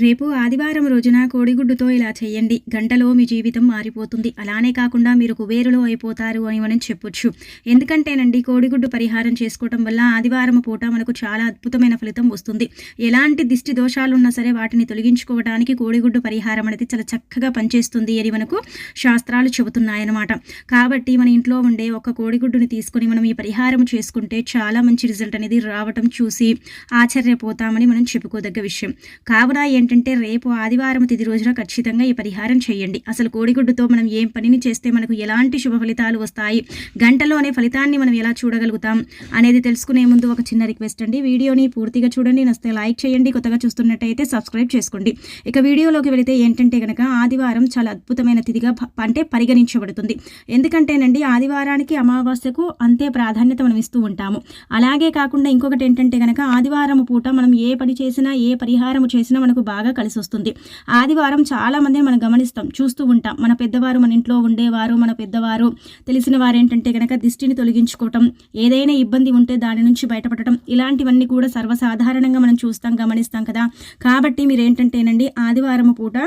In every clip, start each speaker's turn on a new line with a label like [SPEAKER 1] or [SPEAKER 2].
[SPEAKER 1] రేపు ఆదివారం రోజున కోడిగుడ్డుతో ఇలా చేయండి గంటలో మీ జీవితం మారిపోతుంది. అలానే కాకుండా మీరు కుబేరులో అయిపోతారు అని మనం చెప్పొచ్చు. ఎందుకంటేనండి కోడిగుడ్డు పరిహారం చేసుకోవటం వల్ల ఆదివారం పూట మనకు చాలా అద్భుతమైన ఫలితం వస్తుంది. ఎలాంటి దిష్టి దోషాలు ఉన్నా సరే వాటిని తొలగించుకోవడానికి కోడిగుడ్డు పరిహారం అనేది చాలా చక్కగా పనిచేస్తుంది అని మనకు శాస్త్రాలు చెబుతున్నాయన్నమాట. కాబట్టి మన ఇంట్లో ఉండే ఒక కోడిగుడ్డుని తీసుకొని మనం ఈ పరిహారం చేసుకుంటే చాలా మంచి రిజల్ట్ అనేది రావటం చూసి ఆశ్చర్యపోతామని మనం చెప్పుకోదగ్గ విషయం. కావున ఏంటంటే రేపు ఆదివారం తిది రోజున ఖచ్చితంగా ఈ పరిహారం చేయండి. అసలు కోడిగుడ్డుతో మనం ఏం పనిని చేస్తే మనకు ఎలాంటి శుభ ఫలితాలు వస్తాయి? గంటలోనే ఫలితాన్ని మనం ఎలా చూడగలుగుతాం అనేది తెలుసుకునే ముందు ఒక చిన్న రిక్వెస్ట్ అండి. వీడియోని పూర్తిగా చూడండి. నస్తే లైక్ చేయండి. కొత్తగా చూస్తున్నట్టయితే సబ్స్క్రైబ్ చేసుకోండి. ఇక వీడియోలోకి వెళితే ఏంటంటే కనుక ఆదివారం చాలా అద్భుతమైన తిథిగా అంటే పరిగణించబడుతుంది. ఎందుకంటేనండి ఆదివారానికి అమావాస్యకు అంతే ప్రాధాన్యత మనం ఇస్తూ ఉంటాము. అలాగే కాకుండా ఇంకొకటి ఏంటంటే కనుక ఆదివారం పూట మనం ఏ పని చేసినా ఏ పరిహారం చేసినా మనకు బాగా కలిసి వస్తుంది ఆదివారం చాలా మందిని మనం గమనిస్తాం చూస్తూ ఉంటాం. మన పెద్దవారు మన ఇంట్లో ఉండేవారు మన పెద్దవారు తెలిసిన వారు ఏంటంటే కనుక దిష్టిని తొలగించుకోవటం ఏదైనా ఇబ్బంది ఉంటే దాని నుంచి బయటపడటం ఇలాంటివన్నీ కూడా సర్వసాధారణంగా మనం చూస్తాం గమనిస్తాం కదా. కాబట్టి మీరు ఏంటంటేనండి ఆదివారం పూట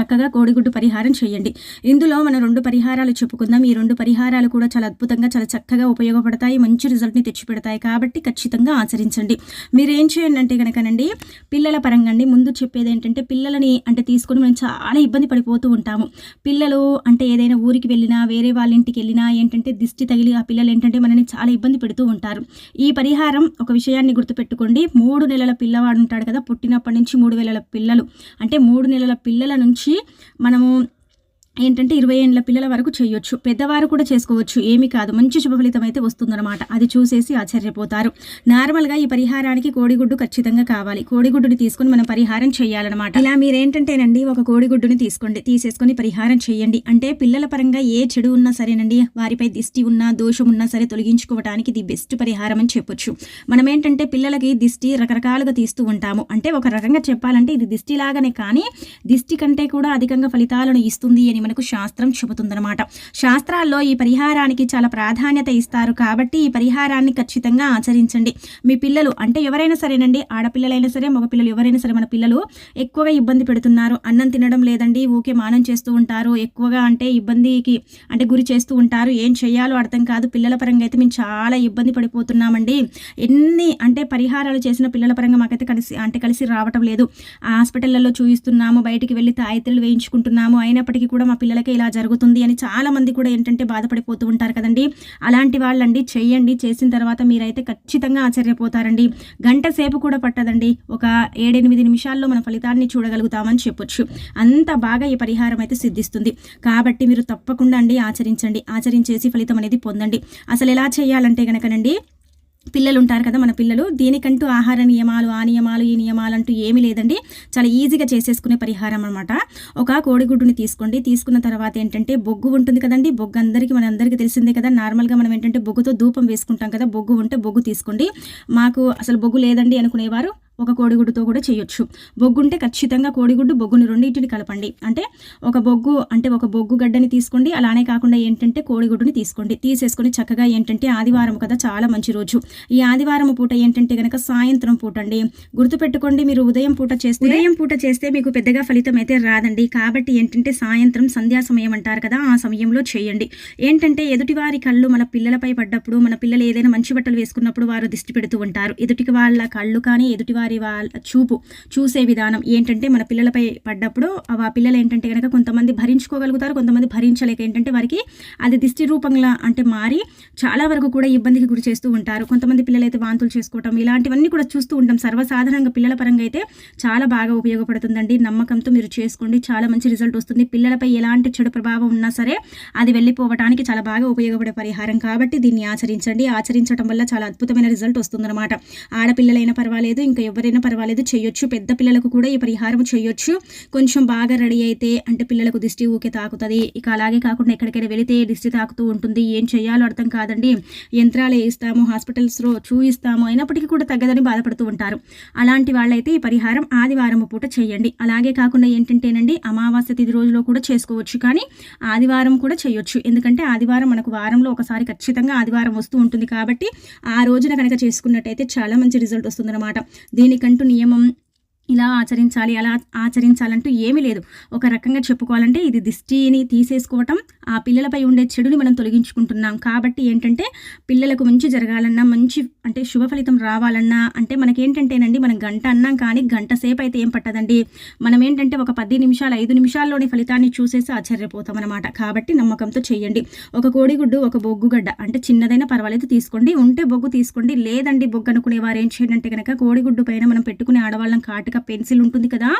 [SPEAKER 1] చక్కగా కోడిగుడ్డు పరిహారం చేయండి. ఇందులో మనం రెండు పరిహారాలు చెప్పుకుందాం. ఈ రెండు పరిహారాలు కూడా చాలా అద్భుతంగా చాలా చక్కగా ఉపయోగపడతాయి. మంచి రిజల్ట్ని తెచ్చిపెడతాయి కాబట్టి ఖచ్చితంగా ఆచరించండి. మీరు ఏం చేయండి అంటే కనుకనండి పిల్లల పరంగా అండి ముందు చెప్పేది ఏంటంటే పిల్లలని అంటే తీసుకొని మనం చాలా ఇబ్బంది పడిపోతూ ఉంటాము. పిల్లలు అంటే ఏదైనా ఊరికి వెళ్ళినా వేరే వాళ్ళ ఇంటికి వెళ్ళినా ఏంటంటే దిష్టి తగిలి ఆ పిల్లలు ఏంటంటే మనని చాలా ఇబ్బంది పెడుతూ ఉంటారు. ఈ పరిహారం ఒక విషయాన్ని గుర్తుపెట్టుకోండి. మూడు నెలల పిల్లవాడు ఉంటాడు కదా పుట్టినప్పటి నుంచి మూడు వేల పిల్లలు. అంటే మూడు నెలల పిల్లల నుంచి మనము ఏంటంటే ఇరవై ఏళ్ళ పిల్లల వరకు చేయొచ్చు. పెద్దవారు కూడా చేసుకోవచ్చు. ఏమీ కాదు. మంచి శుభఫలితం అయితే వస్తుందన్నమాట. అది చూసేసి ఆశ్చర్యపోతారు. నార్మల్గా ఈ పరిహారానికి కోడిగుడ్డు ఖచ్చితంగా కావాలి. కోడిగుడ్డుని తీసుకొని మనం పరిహారం చేయాలన్నమాట. ఇలా మీరేంటంటేనండి ఒక కోడిగుడ్డుని తీసుకోండి. తీసేసుకొని పరిహారం చేయండి. అంటే పిల్లల పరంగా ఏ చెడు ఉన్నా సరేనండి వారిపై దిష్టి ఉన్నా దోషం ఉన్నా సరే తొలగించుకోవడానికి ఇది బెస్ట్ పరిహారం అని చెప్పొచ్చు. మనం ఏంటంటే పిల్లలకి దిష్టి రకరకాలుగా తీస్తూ ఉంటాము. అంటే ఒక రకంగా చెప్పాలంటే ఇది దిష్టి లాగానే కానీ దిష్టి కంటే కూడా అధికంగా ఫలితాలను ఇస్తుంది అని మనకు శాస్త్రం చెబుతుందనమాట శాస్త్రాల్లో ఈ పరిహారానికి చాలా ప్రాధాన్యత ఇస్తారు కాబట్టి ఈ పరిహారాన్ని ఖచ్చితంగా ఆచరించండి. మీ పిల్లలు అంటే ఎవరైనా సరేనండి ఆడపిల్లలైనా సరే మగపిల్లలు ఎవరైనా సరే మన పిల్లలు ఎక్కువగా ఇబ్బంది పెడుతున్నారు. అన్నం తినడం లేదండి ఊకే మానం చేస్తూ ఉంటారు. ఎక్కువగా అంటే ఇబ్బందికి అంటే గురి చేస్తూ ఉంటారు. ఏం చేయాలో అర్థం కాదు. పిల్లల పరంగా అయితే మేము చాలా ఇబ్బంది పడిపోతున్నామండి. ఎన్ని అంటే పరిహారాలు చేసిన పిల్లల పరంగా మాకైతే కలిసి అంటే కలిసి రావటం లేదు. హాస్పిటల్లో చూపిస్తున్నాము బయటికి వెళ్ళి తాయితీలు వేయించుకుంటున్నాము. అయినప్పటికీ కూడా మా పిల్లలకి ఇలా జరుగుతుంది అని చాలా మంది కూడా ఏంటంటే బాధపడిపోతూ ఉంటారు కదండి. అలాంటి వాళ్ళండి చేయండి చేసిన తర్వాత మీరైతే ఖచ్చితంగా ఆశ్చర్యపోతారండి. గంట సేపు కూడా పట్టదండి. ఒక ఏడెనిమిది నిమిషాల్లో మన ఫలితాన్ని చూడగలుగుతామని చెప్పొచ్చు. అంత బాగా ఈ పరిహారం అయితే సిద్ధిస్తుంది. కాబట్టి మీరు తప్పకుండా అండి ఆచరించండి. ఆచరించేసి ఫలితం అనేది పొందండి. అసలు ఎలా చేయాలంటే కనుకనండి పిల్లలు ఉంటారు కదా మన పిల్లలు దీనికంటూ ఆహార నియమాలు ఆ నియమాలు ఈ నియమాలు అంటూ ఏమీ లేదండి. చాలా ఈజీగా చేసేసుకునే పరిహారం అనమాట ఒక కోడిగుడ్డుని తీసుకోండి. తీసుకున్న తర్వాత ఏంటంటే బొగ్గు ఉంటుంది కదండి. బొగ్గు అందరికీ మన అందరికీ తెలిసిందే కదా. నార్మల్గా మనం ఏంటంటే బొగ్గుతో ధూపం వేసుకుంటాం కదా. బొగ్గు ఉంటే బొగ్గు తీసుకోండి. మాకు అసలు బొగ్గు లేదండి అనుకునేవారు. ఒక కోడిగుడ్డుతో కూడా చేయొచ్చు. బొగ్గు ఉంటే ఖచ్చితంగా కోడిగుడ్డు బొగ్గుని రెండింటిని కలపండి. అంటే ఒక బొగ్గు అంటే ఒక బొగ్గు గడ్డని తీసుకోండి. అలానే కాకుండా ఏంటంటే కోడిగుడ్డుని తీసుకోండి. తీసేసుకొని చక్కగా ఏంటంటే ఆదివారం కదా చాలా మంచి రోజు. ఈ ఆదివారం పూట ఏంటంటే కనుక సాయంత్రం పూట అండి గుర్తుపెట్టుకోండి మీరు ఉదయం పూట చేస్తే ఉదయం పూట చేస్తే మీకు పెద్దగా ఫలితం అయితే రాదండి. కాబట్టి ఏంటంటే సాయంత్రం సంధ్యా సమయం అంటారు కదా ఆ సమయంలో చేయండి. ఏంటంటే ఎదుటివారి కళ్ళు మన పిల్లలపై పడ్డప్పుడు మన పిల్లలు ఏదైనా మంచి బట్టలు వేసుకున్నప్పుడు వారు దిష్టి పెడుతూ ఉంటారు. ఎదుటికి వాళ్ళ కళ్ళు కానీ ఎదుటి వారి వాళ్ళ చూపు చూసే విధానం ఏంటంటే మన పిల్లలపై పడ్డప్పుడు ఆ పిల్లలు ఏంటంటే కనుక కొంతమంది భరించుకోగలుగుతారు కొంతమంది భరించలేక ఏంటంటే వారికి అది దిష్టి రూపంగా అంటే మారి చాలా వరకు కూడా ఇబ్బందికి గురి చేస్తూ ఉంటారు. కొంతమంది పిల్లలు అయితే వాంతులు చేసుకోవటం ఇలాంటివన్నీ కూడా చూస్తూ ఉంటాం. సర్వసాధారణంగా పిల్లల పరంగా అయితే చాలా బాగా ఉపయోగపడుతుందండి. నమ్మకంతో మీరు చేసుకోండి. చాలా మంచి రిజల్ట్ వస్తుంది. పిల్లలపై ఎలాంటి చెడు ప్రభావం ఉన్నా సరే అది వెళ్ళిపోవడానికి చాలా బాగా ఉపయోగపడే పరిహారం కాబట్టి దీన్ని ఆచరించండి. ఆచరించడం వల్ల చాలా అద్భుతమైన రిజల్ట్ వస్తుందన్నమాట. ఆడపిల్లలైనా పర్వాలేదు ఇంకా ఎవరైనా పర్వాలేదు చేయొచ్చు. పెద్ద పిల్లలకు కూడా ఈ పరిహారం చేయొచ్చు. కొంచెం బాగా రెడీ అయితే అంటే పిల్లలకు దిష్టి ఊకే తాకుతుంది. ఇక అలాగే కాకుండా ఎక్కడికైనా వెళితే దిష్టి తాకుతూ ఉంటుంది. ఏం చేయాలో అర్థం కాదండి. యంత్రాలు వేయిస్తాము హాస్పిటల్స్లో చూయిస్తాము. అయినప్పటికీ కూడా తగ్గదని బాధపడుతూ ఉంటారు. అలాంటి వాళ్ళైతే ఈ పరిహారం ఆదివారం పూట చేయండి. అలాగే కాకుండా ఏంటంటేనండి అమావాస్య తిది రోజులో కూడా చేసుకోవచ్చు. కానీ ఆదివారం కూడా చేయొచ్చు. ఎందుకంటే ఆదివారం మనకు వారంలో ఒకసారి ఖచ్చితంగా ఆదివారం వస్తూ ఉంటుంది కాబట్టి ఆ రోజున కనుక చేసుకున్నట్టయితే చాలా మంచి రిజల్ట్ వస్తుందన్నమాట. దీనికంటూ నియమం ఇలా ఆచరించాలి అలా ఆచరించాలంటూ ఏమీ లేదు. ఒక రకంగా చెప్పుకోవాలంటే ఇది దిష్టిని తీసేసుకోవటం ఆ పిల్లలపై ఉండే చెడుని మనం తొలగించుకుంటున్నాం. కాబట్టి ఏంటంటే పిల్లలకు మంచి జరగాలన్నా మంచి అంటే శుభ ఫలితం రావాలన్నా అంటే మనకేంటంటేనండి మనం గంట అన్నాం కానీ గంట సేపు అయితే ఏం పట్టదండి. మనం ఏంటంటే ఒక పది నిమిషాలు ఐదు నిమిషాల్లోని ఫలితాన్ని చూసేసి ఆశ్చర్యపోతాం అనమాట కాబట్టి నమ్మకంతో చేయండి ఒక కోడిగుడ్డు ఒక బొగ్గుగడ్డ అంటే చిన్నదైనా పర్వాలేదు తీసుకోండి. ఉంటే బొగ్గు తీసుకోండి. లేదండి బొగ్గు అనుకునే వారు ఏం చేయండి అంటే కనుక కోడిగుడ్డు పైన మనం పెట్టుకునే ఆడవాళ్ళం కాటుక పెన్సిల్ ఉంటుంది కదా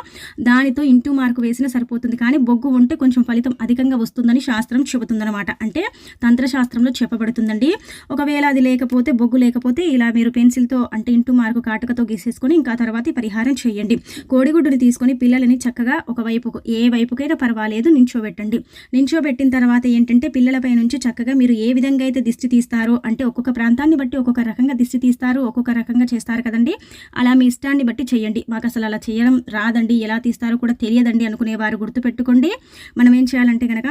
[SPEAKER 1] దానితో ఇంటూ మార్కు వేసినా సరిపోతుంది. కానీ బొగ్గు ఉంటే కొంచెం ఫలితం అధికంగా వస్తుందని శాస్త్రం చెబుతుందన్నమాట. అంటే తంత్రశాస్త్రంలో చెప్పబడుతుందండి. ఒకవేళ అది లేకపోతే బొగ్గు లేకపోతే ఇలా మీరు పెన్సిల్తో అంటే ఇంటూ మార్కు కాటుకతో గీసేసుకొని ఇంకా తర్వాత పరిహారం చేయండి. కోడిగుడ్డుని తీసుకొని పిల్లలని చక్కగా ఒక వైపుకు ఏ వైపుకైనా పర్వాలేదు నించోబెట్టండి. నించోబెట్టిన తర్వాత ఏంటంటే పిల్లలపై నుంచి చక్కగా మీరు ఏ విధంగా అయితే దిష్టి తీస్తారో అంటే ఒక్కొక్క ప్రాంతాన్ని బట్టి ఒక్కొక్క రకంగా దిష్టి తీస్తారు ఒక్కొక్క రకంగా చేస్తారు కదండి. అలా మీ ఇష్టాన్ని బట్టి చేయండి. మాకు అసలు అలా చేయడం రాదండి ఎలా తీస్తారో కూడా తెలియదండి అనుకునేవారు. గుర్తుపెట్టుకోండి. మనం ఏం చేయాలంటే కనుక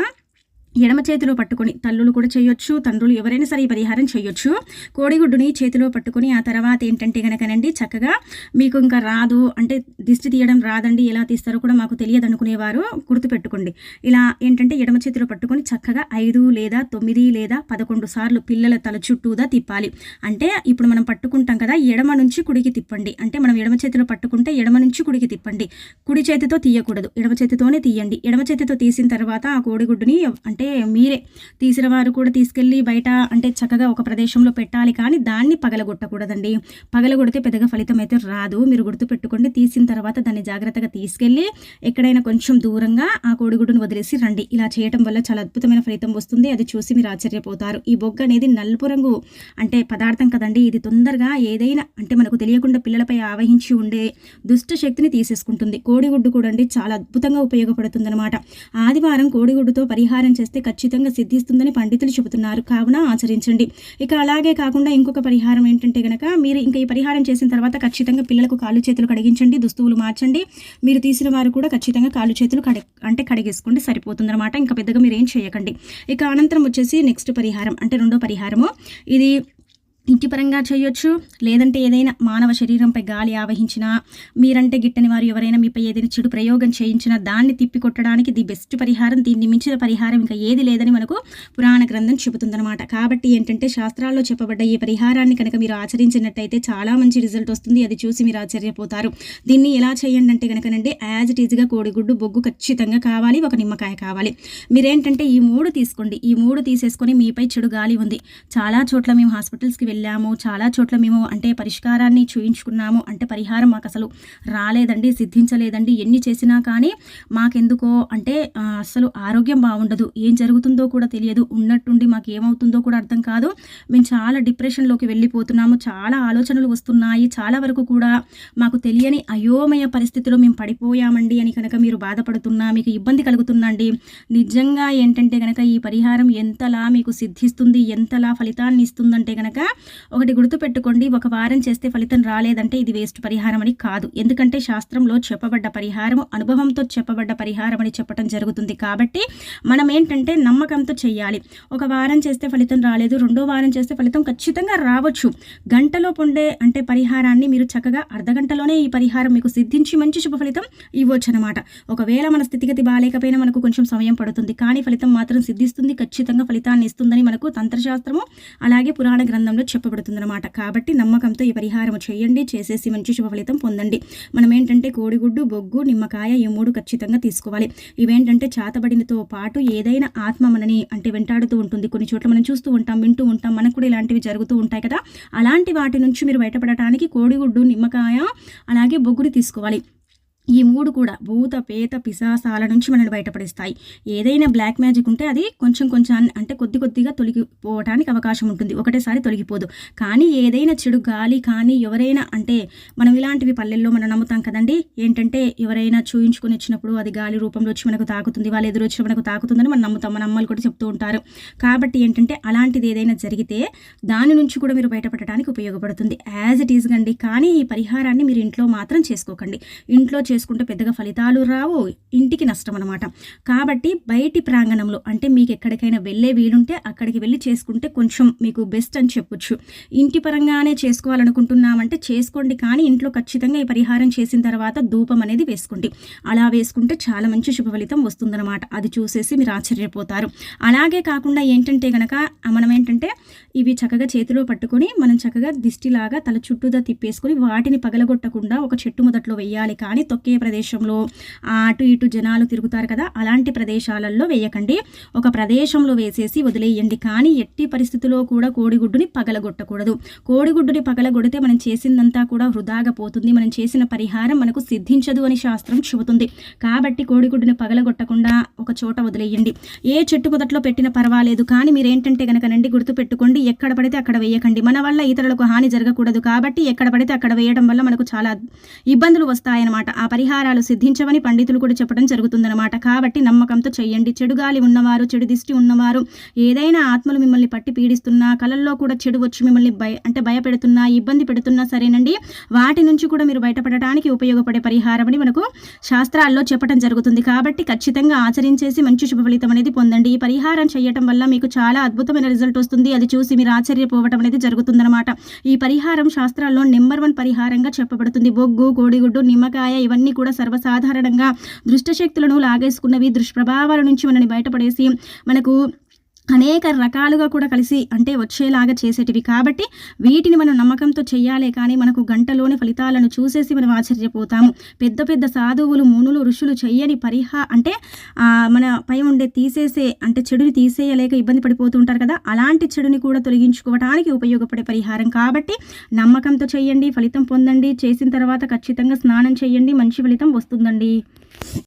[SPEAKER 1] ఎడమ చేతిలో పట్టుకొని తల్లులు కూడా చేయొచ్చు తండ్రులు ఎవరైనా సరే ఈ పరిహారం చేయొచ్చు. కోడిగుడ్డుని చేతిలో పట్టుకొని ఆ తర్వాత ఏంటంటే కనుకనండి చక్కగా మీకు ఇంకా రాదు అంటే దిష్టి తీయడం రాదండి ఎలా తీస్తారో కూడా మాకు తెలియదు అనుకునేవారు గుర్తుపెట్టుకోండి. ఇలా ఏంటంటే ఎడమ చేతిలో పట్టుకొని చక్కగా ఐదు లేదా తొమ్మిది లేదా పదకొండు సార్లు పిల్లల తల చుట్టూదా తిప్పాలి. అంటే ఇప్పుడు మనం పట్టుకుంటాం కదా ఎడమ నుంచి కుడికి తిప్పండి. అంటే మనం ఎడమ చేతిలో పట్టుకుంటే ఎడమ నుంచి కుడికి తిప్పండి. కుడి చేతితో తీయకూడదు ఎడమ చేతితోనే తీయండి. ఎడమ చేతితో తీసిన తర్వాత ఆ కోడిగుడ్డుని అంటే అంటే మీరే. తీసిన వారు కూడా తీసుకెళ్ళి బయట అంటే చక్కగా ఒక ప్రదేశంలో పెట్టాలి కానీ దాన్ని పగలగొట్టకూడదండి. పగలగొడితే పెద్దగా ఫలితం అయితే రాదు. మీరు గుర్తుపెట్టుకోండి తీసిన తర్వాత దాన్ని జాగ్రత్తగా తీసుకెళ్ళి ఎక్కడైనా కొంచెం దూరంగా ఆ కోడిగుడ్డును వదిలేసి రండి. ఇలా చేయటం వల్ల చాలా అద్భుతమైన ఫలితం వస్తుంది. అది చూసి మీరు ఆశ్చర్యపోతారు. ఈ బొగ్గ అనేది నలుపు రంగు అంటే పదార్థం కదండి. ఇది తొందరగా ఏదైనా అంటే మనకు తెలియకుండా పిల్లలపై ఆవహించి ఉండే దుష్ట శక్తిని తీసేసుకుంటుంది. కోడిగుడ్డు కూడా అండి చాలా అద్భుతంగా ఉపయోగపడుతుంది అనమాట ఆదివారం కోడిగుడ్డుతో పరిహారం చేస్తే చేస్తే ఖచ్చితంగా సిద్ధిస్తుందని పండితులు చెబుతున్నారు. కావున ఆచరించండి. ఇక అలాగే కాకుండా ఇంకొక పరిహారం ఏంటంటే గనక మీరు ఇంకా ఈ పరిహారం చేసిన తర్వాత ఖచ్చితంగా పిల్లలకు కాళ్ళు చేతులు కడిగించండి దుస్తువులు మార్చండి. మీరు తీసిన వారు కూడా ఖచ్చితంగా కాళ్ళు చేతులు కడి అంటే కడిగేసుకోండి సరిపోతుందన్నమాట. ఇంకా పెద్దగా మీరు ఏం చేయకండి. ఇక అనంతరం వచ్చేసి నెక్స్ట్ పరిహారం అంటే రెండో పరిహారము. ఇది ఇంటి పరంగా చేయొచ్చు లేదంటే ఏదైనా మానవ శరీరంపై గాలి ఆవహించినా మీరంటే గిట్టని వారు ఎవరైనా మీపై ఏదైనా చెడు ప్రయోగం చేయించినా దాన్ని తిప్పికొట్టడానికి ది బెస్ట్ పరిహారం దీన్ని మించిన పరిహారం ఇంకా ఏది లేదని మనకు పురాణ గ్రంథం చెబుతుందన్నమాట. కాబట్టి ఏంటంటే శాస్త్రాల్లో చెప్పబడ్డ ఈ పరిహారాన్ని కనుక మీరు ఆచరించినట్టయితే చాలా మంచి రిజల్ట్ వస్తుంది. అది చూసి మీరు ఆశ్చర్యపోతారు. దీన్ని ఎలా చేయండి అంటే కనుకనండి యాజ్ ఇట్ ఈజ్గా కోడిగుడ్డు బొగ్గు ఖచ్చితంగా కావాలి ఒక నిమ్మకాయ కావాలి. మీరేంటంటే ఈ మూడు తీసుకోండి. ఈ మూడు తీసేసుకొని మీపై చెడు గాలి ఉంది. చాలా చోట్ల మేము హాస్పిటల్స్కి వెళ్ళాము. చాలా చోట్ల మేము అంటే పరిష్కారాన్ని చూయించుకున్నాము. అంటే పరిహారం మాకు అసలు రాలేదండి సిద్ధించలేదండి. ఎన్ని చేసినా కానీ మాకెందుకో అంటే అసలు ఆరోగ్యం బాగుండదు. ఏం జరుగుతుందో కూడా తెలియదు. ఉన్నట్టుండి మాకు ఏమవుతుందో కూడా అర్థం కాదు. మేము చాలా డిప్రెషన్లోకి వెళ్ళిపోతున్నాము. చాలా ఆలోచనలు వస్తున్నాయి. చాలా వరకు కూడా మాకు తెలియని అయోమయ పరిస్థితిలో మేము పడిపోయామండి అని కనుక మీరు బాధపడుతున్నా మీకు ఇబ్బంది కలుగుతుందండి. నిజంగా ఏంటంటే కనుక ఈ పరిహారం ఎంతలా మీకు సిద్ధిస్తుంది ఎంతలా ఫలితాన్ని ఇస్తుందంటే కనుక ఒకటి గుర్తుపెట్టుకోండి ఒక వారం చేస్తే ఫలితం రాలేదంటే ఇది వేస్ట్ పరిహారం అని కాదు. ఎందుకంటే శాస్త్రంలో చెప్పబడ్డ పరిహారం అనుభవంతో చెప్పబడ్డ పరిహారం అని చెప్పడం జరుగుతుంది కాబట్టి మనం ఏంటంటే నమ్మకంతో చేయాలి ఒక వారం చేస్తే ఫలితం రాలేదు రెండో వారం చేస్తే ఫలితం ఖచ్చితంగా రావచ్చు. గంటలో పొండే అంటే పరిహారాన్ని మీరు చక్కగా అర్ధగంటలోనే ఈ పరిహారం మీకు సిద్ధించి మంచి శుభ ఫలితం ఇవ్వచ్చు అనమాట ఒకవేళ మన స్థితిగతి బాగాలేకపోయినా మనకు కొంచెం సమయం పడుతుంది. కానీ ఫలితం మాత్రం సిద్ధిస్తుంది ఖచ్చితంగా ఫలితాన్ని ఇస్తుందని మనకు తంత్రశాస్త్రము అలాగే పురాణ గ్రంథంలో చెప్పబడుతుందన్నమాట. కాబట్టి నమ్మకంతో ఈ పరిహారం చేయండి చేసేసి మంచి శుభ ఫలితం పొందండి. మనం ఏంటంటే కోడిగుడ్డు బొగ్గు నిమ్మకాయ ఈ మూడు ఖచ్చితంగా తీసుకోవాలి. ఇవేంటంటే చాతబడినతో పాటు ఏదైనా ఆత్మ మనని అంటే వెంటాడుతూ ఉంటుంది. కొన్ని చోట్ల మనం చూస్తూ ఉంటాం వింటూ ఉంటాం మనకు కూడా ఇలాంటివి జరుగుతూ ఉంటాయి కదా. అలాంటి వాటి నుంచి మీరు బయటపడటానికి కోడిగుడ్డు నిమ్మకాయ అలాగే బొగ్గుని తీసుకోవాలి. ఈ మూడు కూడా భూత పేత పిశాసాల నుంచి మనల్ని బయటపడిస్తాయి. ఏదైనా బ్లాక్ మ్యాజిక్ ఉంటే అది కొంచెం కొంచెం అంటే కొద్ది కొద్దిగా తొలగిపోవడానికి అవకాశం ఉంటుంది. ఒకటేసారి తొలగిపోదు. కానీ ఏదైనా చెడు గాలి కానీ ఎవరైనా అంటే మనం ఇలాంటివి పల్లెల్లో మనం నమ్ముతాం కదండి. ఏంటంటే ఎవరైనా చూయించుకొని వచ్చినప్పుడు అది గాలి రూపంలో వచ్చి మనకు తాకుతుంది వాళ్ళు ఎదురు వచ్చి మనకు తాకుతుందని మనం నమ్ముతాం. మన అమ్మలు కూడా చెప్తూ ఉంటారు. కాబట్టి ఏంటంటే అలాంటిది ఏదైనా జరిగితే దాని నుంచి కూడా మీరు బయటపడటానికి ఉపయోగపడుతుంది. యాజ్ ఇట్ ఈజ్ గండి కానీ ఈ పరిహారాన్ని మీరు ఇంట్లో మాత్రం చేసుకోకండి. ఇంట్లో చేసుకుంటే పెద్దగా ఫలితాలు రావు. ఇంటికి నష్టం అనమాట కాబట్టి బయటి ప్రాంగణంలో అంటే మీకు ఎక్కడికైనా వెళ్ళే వీలుంటే అక్కడికి వెళ్ళి చేసుకుంటే కొంచెం మీకు బెస్ట్ అని చెప్పొచ్చు. ఇంటి పరంగానే చేసుకోవాలనుకుంటున్నామంటే చేసుకోండి. కానీ ఇంట్లో ఖచ్చితంగా ఈ పరిహారం చేసిన తర్వాత ధూపం అనేది వేసుకోండి. అలా వేసుకుంటే చాలా మంచి శుభ ఫలితం వస్తుందన్నమాట. అది చూసేసి మీరు ఆశ్చర్యపోతారు. అలాగే కాకుండా ఏంటంటే గనక మనం ఏంటంటే ఇవి చక్కగా చేతిలో పట్టుకొని మనం చక్కగా దిష్టిలాగా తల చుట్టూదా తిప్పేసుకొని వాటిని పగలగొట్టకుండా ఒక చెట్టు మొదట్లో వేయాలి. కానీ తొక్క ఒకే ప్రదేశంలో అటు ఇటు జనాలు తిరుగుతారు కదా అలాంటి ప్రదేశాలలో వేయకండి. ఒక ప్రదేశంలో వేసేసి వదిలేయండి. కానీ ఎట్టి పరిస్థితిలో కూడా కోడిగుడ్డుని పగలగొట్టకూడదు. కోడిగుడ్డుని పగలగొడితే మనం చేసిందంతా కూడా వృధాగా పోతుంది. మనం చేసిన పరిహారం మనకు సిద్ధించదు అని శాస్త్రం చెబుతుంది. కాబట్టి కోడిగుడ్డుని పగలగొట్టకుండా ఒక చోట వదిలేయండి. ఏ చెట్టు మొదట్లో పెట్టిన పర్వాలేదు. కానీ మీరేంటంటే కనుకనండి నండి గుర్తుపెట్టుకోండి ఎక్కడ పడితే అక్కడ వేయకండి. మన వల్ల ఇతరులకు హాని జరగకూడదు. కాబట్టి ఎక్కడ పడితే అక్కడ వేయడం వల్ల మనకు చాలా ఇబ్బందులు వస్తాయన్నమాట. ఆ పరిహారాలు సిద్ధించవని పండితులు కూడా చెప్పడం జరుగుతుందన్నమాట. కాబట్టి నమ్మకంతో చేయండి చెడు గాలి ఉన్నవారు చెడు దిష్టి ఉన్నవారు ఏదైనా ఆత్మలు మిమ్మల్ని పట్టి పీడిస్తున్నా కళల్లో కూడా చెడు వచ్చి మిమ్మల్ని భయ అంటే భయపెడుతున్నా ఇబ్బంది పెడుతున్నా సరేనండి. వాటి నుంచి కూడా మీరు బయటపడటానికి ఉపయోగపడే పరిహారం అని మనకు శాస్త్రాల్లో చెప్పడం జరుగుతుంది. కాబట్టి ఖచ్చితంగా ఆచరించేసి మంచి శుభ ఫలితం అనేది పొందండి. ఈ పరిహారం చేయటం వల్ల మీకు చాలా అద్భుతమైన రిజల్ట్ వస్తుంది. అది చూసి మీరు ఆశ్చర్యపోవటం అనేది జరుగుతుందన్నమాట. ఈ పరిహారం శాస్త్రాల్లో నెంబర్ వన్ పరిహారంగా చెప్పబడుతుంది. బొగ్గు కోడిగుడ్డు నిమ్మకాయ ఇవన్నీ కూడా సర్వసాధారణంగా దుష్టశక్తులను లాగేసుకున్నవి దుష్ప్రభావాల నుంచి మనని బయటపడేసి మనకు అనేక రకాలుగా కూడా కలిసి అంటే వచ్చేలాగా చేసేటివి. కాబట్టి వీటిని మనం నమ్మకంతో చేయాలే కానీ మనకు గంటలోని ఫలితాలను చూసేసి మనం ఆశ్చర్యపోతాము. పెద్ద పెద్ద సాధువులు మునులు ఋషులు చెయ్యని పరిహా అంటే మన పై ఉండే తీసేసే అంటే చెడుని తీసేయలేక ఇబ్బంది పడిపోతూ ఉంటారు కదా అలాంటి చెడుని కూడా తొలగించుకోవడానికి ఉపయోగపడే పరిహారం. కాబట్టి నమ్మకంతో చెయ్యండి ఫలితం పొందండి. చేసిన తర్వాత ఖచ్చితంగా స్నానం చేయండి మంచి ఫలితం వస్తుందండి.